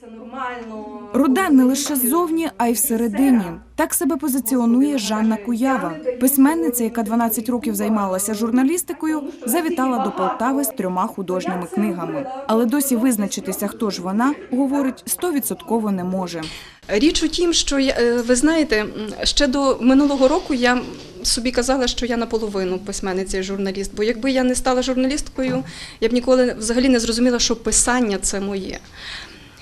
Це нормально. Руда не лише ззовні, а й всередині. Так себе позиціонує Жанна Куява. Письменниця, яка 12 років займалася журналістикою, завітала до Полтави з трьома художніми книгами. Але досі визначитися, хто ж вона, говорить, стовідсотково не може. Річ у тім, що я, е, ви знаєте, ще до минулого року я собі казала, що я наполовину письменниця і журналіст. Бо якби я не стала журналісткою, я б ніколи взагалі не зрозуміла, що писання це моє.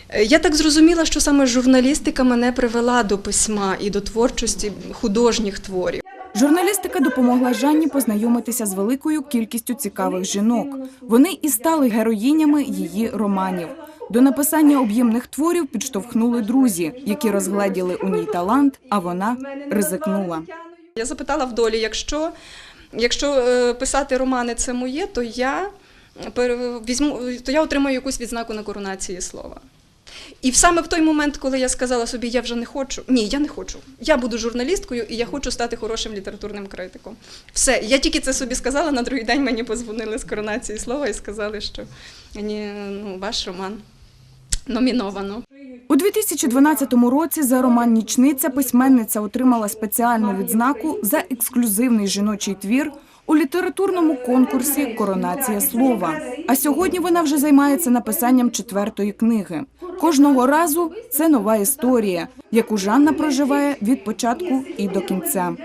Е, Я так зрозуміла, що саме журналістика мене привела до письма і до творчості художніх творів. Журналістика допомогла Жанні познайомитися з великою кількістю цікавих жінок. Вони і стали героїнями її романів. До написання об'ємних творів підштовхнули друзі, які розгледіли у ній талант, а вона ризикнула. Я запитала в долі, якщо, якщо е, писати романи це моє, то я візьму, то я отримаю якусь відзнаку на коронації слова. І саме в той момент, коли я сказала собі, я вже не хочу, ні, я не хочу. Я буду журналісткою і я хочу стати хорошим літературним критиком. Все, я тільки це собі сказала. На другий день мені позвонили з коронації слова і сказали, що ні, ну, ваш роман номіновано. У 2012 році за роман Нічниця письменниця отримала спеціальну відзнаку за ексклюзивний жіночий твір у літературному конкурсі Коронація слова. А сьогодні вона вже займається написанням четвертої книги. Кожного разу це нова історія, яку Жанна проживає від початку і до кінця.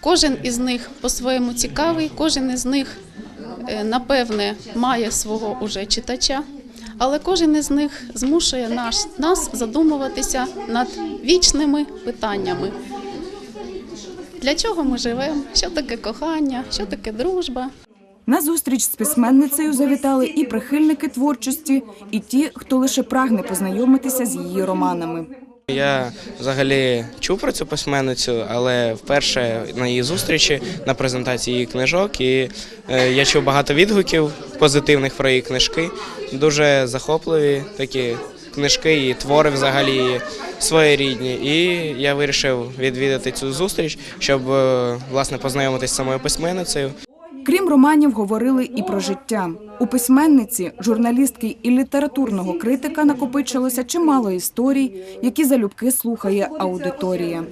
Кожен із них по-своєму цікавий, кожен із них, е, напевне, має свого уже читача, але кожен із них змушує нас, нас задумуватися над вічними питаннями. Для чого ми живемо? Що таке кохання, що таке дружба? На зустріч з письменницею завітали і прихильники творчості, і ті, хто лише прагне познайомитися з її романами. Я взагалі чув про цю письменницю, але вперше на її зустрічі на презентації її книжок, і е, я чув багато відгуків позитивних про її книжки. Дуже захопливі такі книжки і твори взагалі своєрідні. І я вирішив відвідати цю зустріч, щоб е, власне познайомитися з самою письменницею. Крім романів, говорили і про життя. У письменниці, журналістки і літературного критика накопичилося чимало історій, які залюбки слухає аудиторія.